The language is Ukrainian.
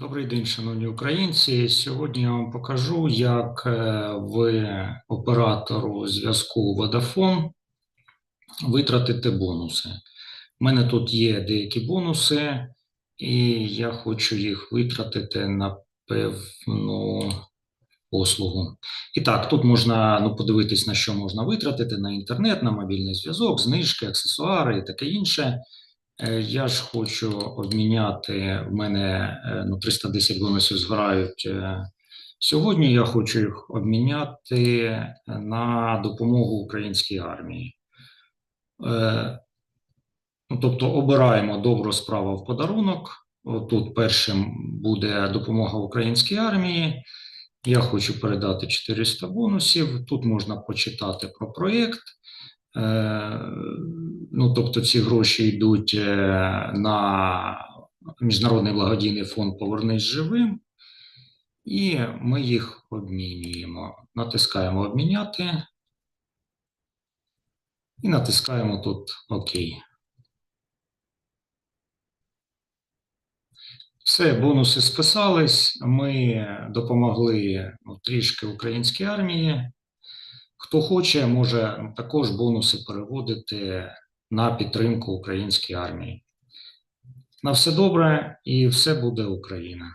Добрий день, шановні українці. Сьогодні я вам покажу, як е, в оператору зв'язку Vodafone витратити бонуси. У мене тут є деякі бонуси, і я хочу їх витратити на певну послугу. І так, тут можна ну, подивитись, на що можна витратити: на інтернет, на мобільний зв'язок, знижки, аксесуари і таке інше. Е, Я ж хочу обміняти. В мене е, ну, 310 бонусів згорають е, сьогодні. Я хочу їх обміняти на допомогу українській армії. Ну, тобто обираємо добру справу в подарунок. Тут першим буде допомога українській армії. Я хочу передати 400 бонусів. Тут можна почитати про проєкт. Е, Ну, тобто, ці гроші йдуть е, на Міжнародний благодійний фонд Повернись живим, і ми їх обмінюємо. Натискаємо обміняти і натискаємо тут ОК. Все, бонуси списались. Ми допомогли ну, трішки українській армії. Хто хоче, може також бонуси переводити на підтримку української армії. На все добре і все буде Україна.